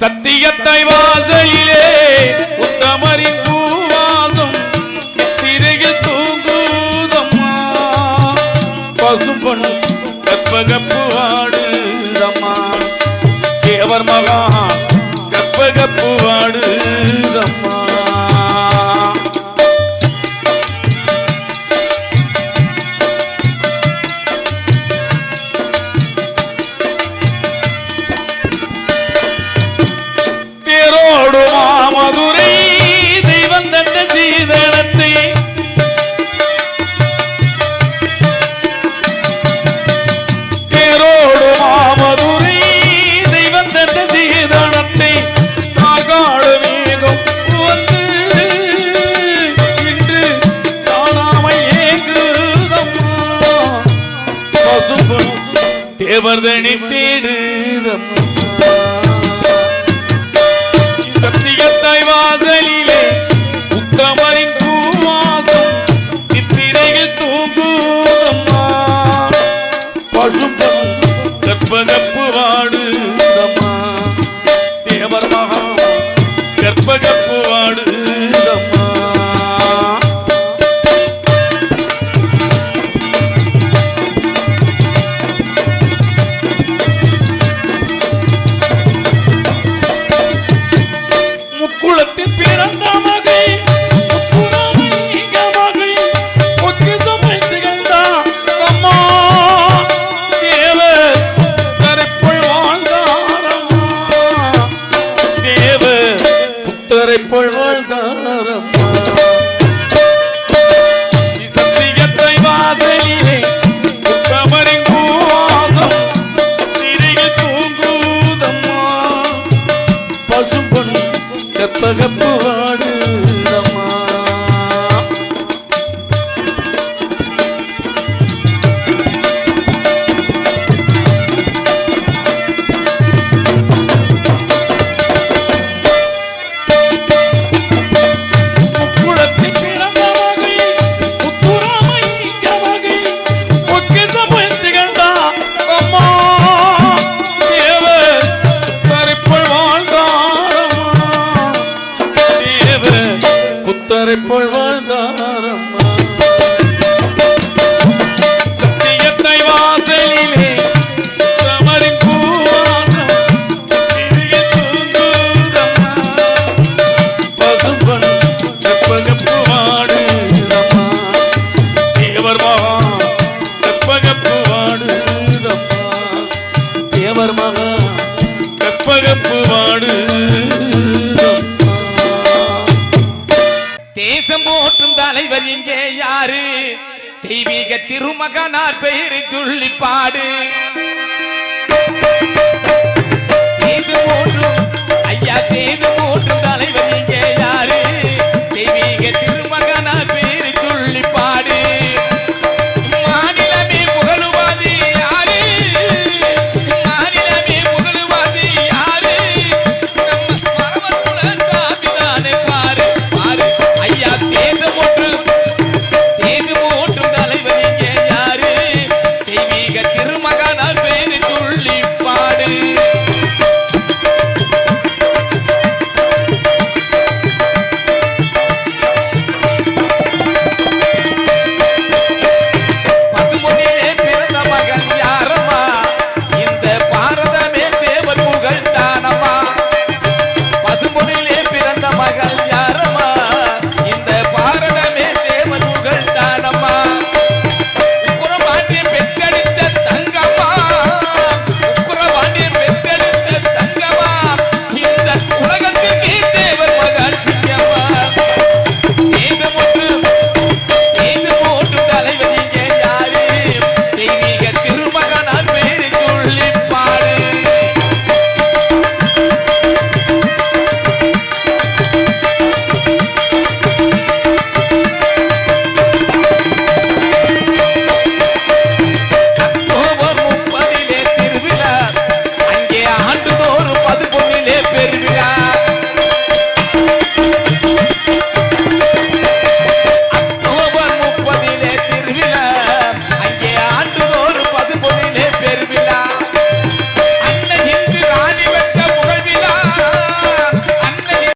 சத்தியத்தை வாசலிலே உத்தமரின் பூவாசம் திரையில் தூங்குதம்மா. பசுபொன் கற்பகப்பு வாடுதம்மா தேவர் மகா தேவர்தனி தேடுதம் சத்தியத்தாய் வாசலிலே உத்தமரின் பூவாசம் இத்திரையில் தூங்குதம்மா. பசும்பொன் கற்பகப்பு வாடுதம்மா. தேவர் மகா கற்பகப்பு புத்தரைப்போல் வாழ்ந்தாரம்மா. சத்தியத்தை வாசலிலே உத்தமரின் கற்பகப்பு வாடுதம்மா தலைவர் இங்கே யாரு? தெய்வீக திருமகனார் பெயரை துள்ளிப்பாடு பாடு. இது மூன்றும் ஐயா தேது மூன்றும் தலைவர் இங்கே